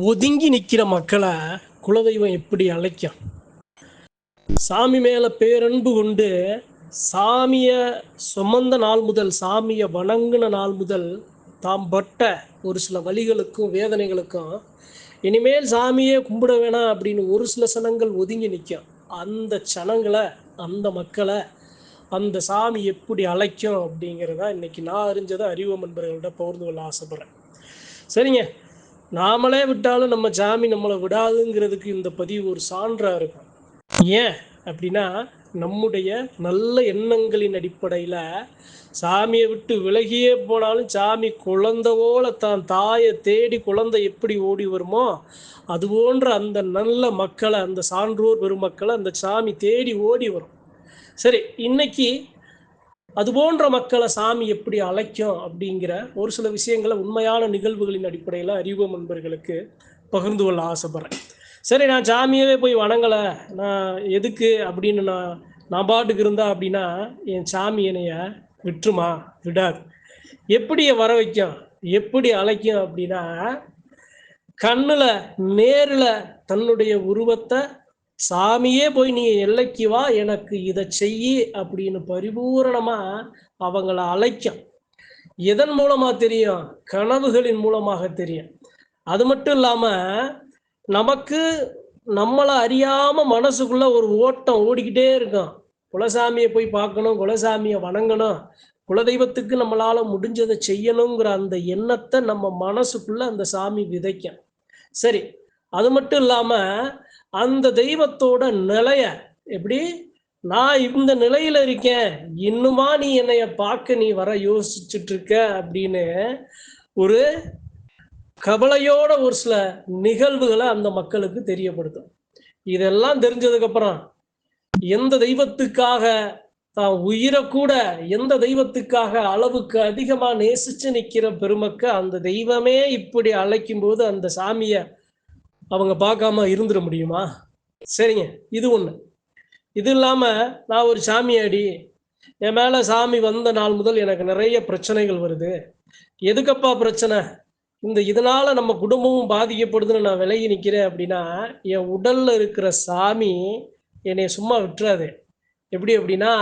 ஒதுங்கி நிற்கிற மக்களை குலதெய்வம் எப்படி அழைக்கும்? சாமி மேலே பேரன்பு கொண்டு சாமியை சுமந்த நாள் முதல் சாமியை வணங்கின நாள் முதல் தாம் பட்ட ஒரு சில வழிகளுக்கும் வேதனைகளுக்கும் இனிமேல் சாமியே கும்பிட வேணாம் அப்படின்னு ஒரு சில சனங்கள் ஒதுங்கி நிற்கும் அந்த சனங்களை அந்த மக்களை அந்த சாமி எப்படி அழைக்கும் அப்படிங்கிறத இன்னைக்கு நான் அறிஞ்சதை அறிவு நண்பர்கள்ட்ட பகிர்ந்து கொள்ள ஆசைப்படுறேன். சரிங்க. நாமளே விட்டாலும் நம்ம சாமி நம்மளை விடாதுங்கிறதுக்கு இந்த பதிவு ஒரு சான்றாக இருக்கும். ஏன் அப்படின்னா நம்முடைய நல்ல எண்ணங்களின் அடிப்படையில் சாமியை விட்டு விலகியே போனாலும் சாமி குழந்தைவோல தான் தாயை தேடி குழந்தை எப்படி ஓடி வருமோ அது போன்ற அந்த நல்ல மக்களை அந்த சான்றோர் பெருமக்களை அந்த சாமி தேடி ஓடி வரும். சரி இன்னைக்கு அது போன்ற மக்களை சாமி எப்படி அழைக்கும் அப்படிங்கிற ஒரு சில விஷயங்களை உண்மையான நிகழ்வுகளின் அடிப்படையில் அறிவு நண்பர்களுக்கு பகிர்ந்து கொள்ள ஆசைப்பட்றேன். சரி நான் சாமியவே போய் வணங்கலை. நான் எதுக்கு அப்படின்னு நான் நான் பாட்டுக்கு இருந்தா அப்படின்னா என் சாமி என்னைய விட்டுருமா? விடாது. எப்படி வர வைக்கும்? எப்படி அழைக்கும் அப்படின்னா கண்ணில் நேரில் தன்னுடைய உருவத்தை சாமியே போய் நீ எல்லைக்கு வா எனக்கு இதை செய்யி அப்படின்னு பரிபூரணமா அவங்கள அழைக்கும். எதன் மூலமா தெரியும்? கனவுகளின் மூலமாக தெரியும். அது மட்டும் இல்லாம நமக்கு நம்மளை அறியாம மனசுக்குள்ள ஒரு ஓட்டம் ஓடிக்கிட்டே இருக்கும். குலசாமியை போய் பார்க்கணும் குலசாமியை வணங்கணும். குலதெய்வத்துக்கு நம்மளால முடிஞ்சதை செய்யணுங்கிற அந்த எண்ணத்தை நம்ம மனசுக்குள்ள அந்த சாமி விதைக்கும். சரி அது மட்டும் இல்லாமல் அந்த தெய்வத்தோட நிலைய. எப்படி? நான் இந்த நிலையில இருக்கேன். இன்னுமா நீ என்னைய பார்க்க நீ வர யோசிச்சுட்டு இருக்க அப்படின்னு ஒரு கவலையோட ஒரு சில நிகழ்வுகளை அந்த மக்களுக்கு தெரியப்படுத்தும். இதெல்லாம் தெரிஞ்சதுக்கு அப்புறம் எந்த தெய்வத்துக்காக தான் உயிரை கூட எந்த தெய்வத்துக்காக அளவுக்கு அதிகமா நேசிச்சு நிக்கிற பெருமக்க அந்த தெய்வமே இப்படி அழைக்கும் போது அந்த சாமியை அவங்க பார்க்காம இருந்துட முடியுமா? சரிங்க இது ஒன்று இது இல்லாமல் நான் ஒரு சாமியாடி என் மேலே சாமி வந்த நாள் முதல் எனக்கு நிறைய பிரச்சனைகள் வருது. எதுக்கப்பா பிரச்சனை? இந்த இதனால நம்ம குடும்பமும் பாதிக்கப்படுதுன்னு நான் விலகி நிற்கிறேன் அப்படின்னா என் உடல்ல இருக்கிற சாமி என்னை சும்மா விட்டுறாது. எப்படி அப்படின்னா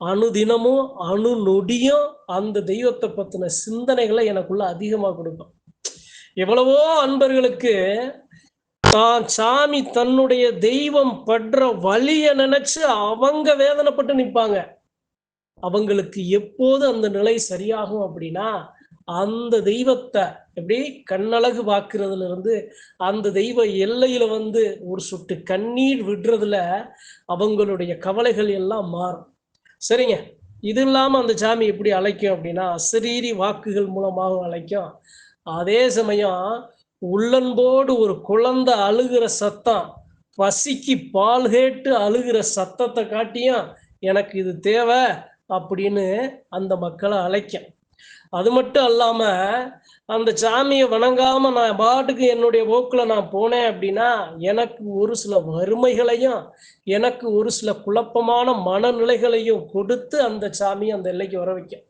அணுதினமும் அணு நொடியும் அந்த தெய்வத்தை பற்றின சிந்தனைகளை எனக்குள்ள அதிகமாக கொடுக்கும். எவ்வளவோ அன்பர்களுக்கு தான் சாமி தன்னுடைய தெய்வம் படுற வழிய நினைச்சு அவங்க வேதனைப்பட்டு நிற்பாங்க அவங்களுக்கு எப்போது அந்த நிலை சரியாகும் அப்படின்னா அந்த தெய்வத்தை எப்படி கண்ணழகு பார்க்கறதுல இருந்து அந்த தெய்வ எல்லையில வந்து ஒரு சொட்டு கண்ணீர் விடுறதுல அவங்களுடைய கவலைகள் எல்லாம் மாறும். சரிங்க. இது இல்லாம அந்த சாமி எப்படி அழைக்கும் அப்படின்னா அசரீரி வாக்குகள் மூலமாகவும் அழைக்கும். அதே சமயம் உள்ளன்போடு ஒரு குழந்தை அழுகிற சத்தம் பசிக்கு பால் கேட்டு அழுகிற சத்தத்தை காட்டியும் எனக்கு இது தேவை அப்படின்னு அந்த மக்களை அழைக்கும். அது மட்டும் அல்லாமல் அந்த சாமியை வணங்காம நான் பாட்டுக்கு என்னுடைய போக்கில் நான் போனேன் அப்படின்னா எனக்கு ஒரு சில வறுமைகளையும் எனக்கு ஒரு சில குழப்பமான மனநிலைகளையும் கொடுத்து அந்த சாமியை அந்த எல்லைக்கு வர வைக்கும்.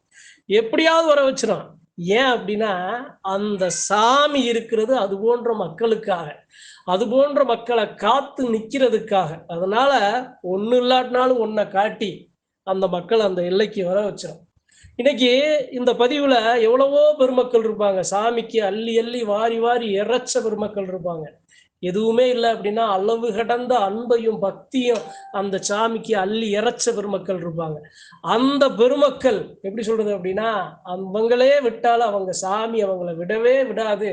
எப்படியாவது வர வச்சிடும் ஏன் அப்படின்னா அந்த சாமி இருக்கிறது அது போன்ற மக்களுக்காக அது போன்ற மக்களை காத்து நிற்கிறதுக்காக அதனால ஒன்று இல்லாட்டினாலும் ஒன்றை காட்டி அந்த மக்கள் அந்த எல்லைக்கு வர வச்சிடும் இன்னைக்கு இந்த பதிவில் எவ்வளவோ பெருமக்கள் இருப்பாங்க. சாமிக்கு அள்ளி அள்ளி வாரி வாரி இறைச்ச பெருமக்கள் இருப்பாங்க. எதுவுமே இல்லை அப்படின்னா அளவு கடந்த அன்பையும் பக்தியும் அந்த சாமிக்கு அள்ளி இறைச்ச பெருமக்கள் இருப்பாங்க. அந்த பெருமக்கள் எப்படி சொல்றது அப்படின்னா அவங்களே விட்டாலும் அவங்க சாமி அவங்கள விடவே விடாது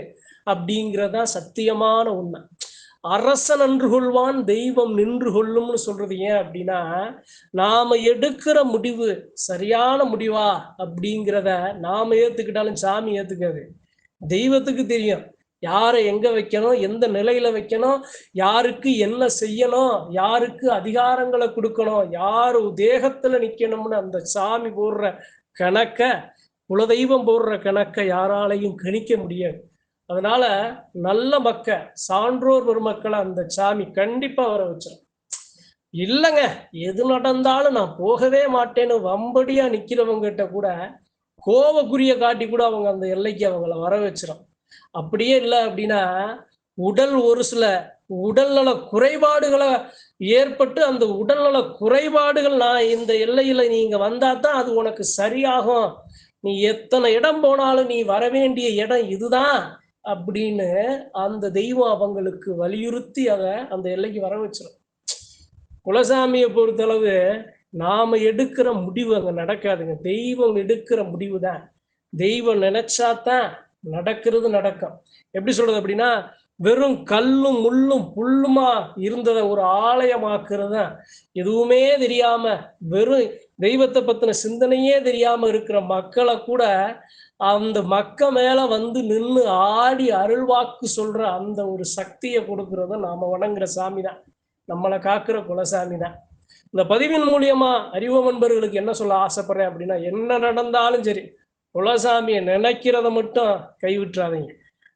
அப்படிங்கிறதா சத்தியமான உண்மை. அரசன் அன்று கொள்வான் தெய்வம் நின்று கொள்ளும்னு சொல்றது ஏன் அப்படின்னா நாம எடுக்கிற முடிவு சரியான முடிவா அப்படிங்கிறத நாம ஏத்துக்கிட்டாலும் சாமி ஏத்துக்காது. தெய்வத்துக்கு தெரியும். யாரை எங்க வைக்கணும் எந்த நிலையில வைக்கணும் யாருக்கு என்ன செய்யணும் யாருக்கு அதிகாரங்களை கொடுக்கணும் யார் தேகத்துல நிக்கணும்னு அந்த சாமி போடுற கணக்க குலதெய்வம் போடுற கணக்கை யாராலையும் கணிக்க முடியாது. அதனால நல்ல மக்க சான்றோர் பெருமக்களை அந்த சாமி கண்டிப்பா வர வச்சிடும் இல்லைங்க எது நடந்தாலும் நான் போகவே மாட்டேன்னு வம்படியா நிக்கிறவங்கிட்ட கூட கோவக்குரிய காட்டி கூட அவங்க அந்த எல்லைக்கு அவங்கள வர வச்சிடும் அப்படியே இல்லை அப்படின்னா உடல் ஒரு சில உடல்நல குறைபாடுகளை ஏற்பட்டு அந்த உடல்நல குறைபாடுகள் நான் இந்த எல்லையில நீங்க வந்தா தான் அது உனக்கு சரியாகும். நீ எத்தனை இடம் போனாலும் நீ வர வேண்டிய இடம் இதுதான் அப்படின்னு அந்த தெய்வம் அவங்களுக்கு வலியுறுத்தி அதை அந்த எல்லைக்கு வர வச்சிடும் குலசாமியை பொறுத்தளவு நாம எடுக்கிற முடிவு அங்க நடக்காதுங்க. தெய்வம் எடுக்கிற முடிவு தான் தெய்வம் நினைச்சாதான் நடக்கிறது நடக்கும். எப்படி சொல்றது அப்படின்னா வெறும் கல்லும் முள்ளும் புல்லுமா இருந்ததை ஒரு ஆலயமாக்குறது? தான் எதுவுமே தெரியாம வெறும் தெய்வத்தை பத்தின சிந்தனையே தெரியாம இருக்கிற மக்களை கூட அந்த மக்க மேல வந்து நின்று ஆடி அருள்வாக்கு சொல்ற அந்த ஒரு சக்தியை கொடுக்கறத நாம வணங்குற சாமி தான் நம்மளை காக்குற குலசாமி தான் இந்த பதிவின் மூலியமா அறிவு நண்பர்களுக்கு என்ன சொல்ல ஆசைப்படுறேன் அப்படின்னா என்ன நடந்தாலும் சரி குலசாமியை நினைக்கிறத மட்டும் கைவிட்டுறாதீங்க.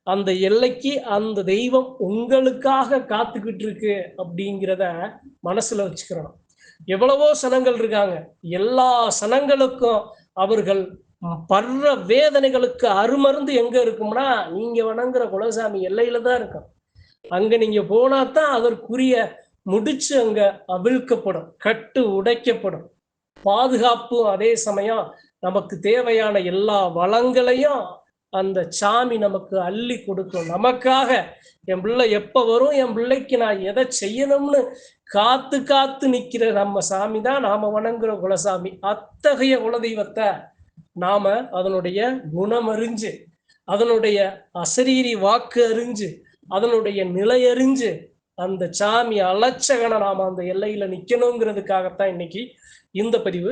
அந்த எல்லைக்கு அந்த தெய்வம் உங்களுக்காக காத்துக்கிட்டு இருக்கு அப்படிங்கிறத மனசுல வச்சுக்கிறோம் எவ்வளவோ சனங்கள் இருக்காங்க. எல்லா சனங்களுக்கும் அவர்கள் படுற வேதனைகளுக்கு அருமருந்து எங்க இருக்கும்னா நீங்க வணங்குற குலசாமி எல்லையில தான் இருக்கும் அங்க நீங்க போனா தான் அதற்குரிய முடிச்சு அங்க அவிழ்க்கப்படும் கட்டு உடைக்கப்படும். பாதுகாப்பு அதே சமயம் நமக்கு தேவையான எல்லா வளங்களையும் அந்த சாமி நமக்கு அள்ளி கொடுக்கும். நமக்காக என் பிள்ளை எப்போ வரும் என் பிள்ளைக்கு நான் எதை செய்யணும்னு காத்து காத்து நிக்கிற நம்ம சாமி தான் நாம வணங்குற குலசாமி. அத்தகைய குலதெய்வத்தை நாம அதனுடைய குணம் அறிஞ்சு அதனுடைய அசரீரி வாக்கு அறிஞ்சு அதனுடைய நிலை அறிஞ்சு அந்த சாமி அலட்சகனை நாம அந்த எல்லையில நிக்கணுங்கிறதுக்காகத்தான் இன்னைக்கு இந்த பதிவு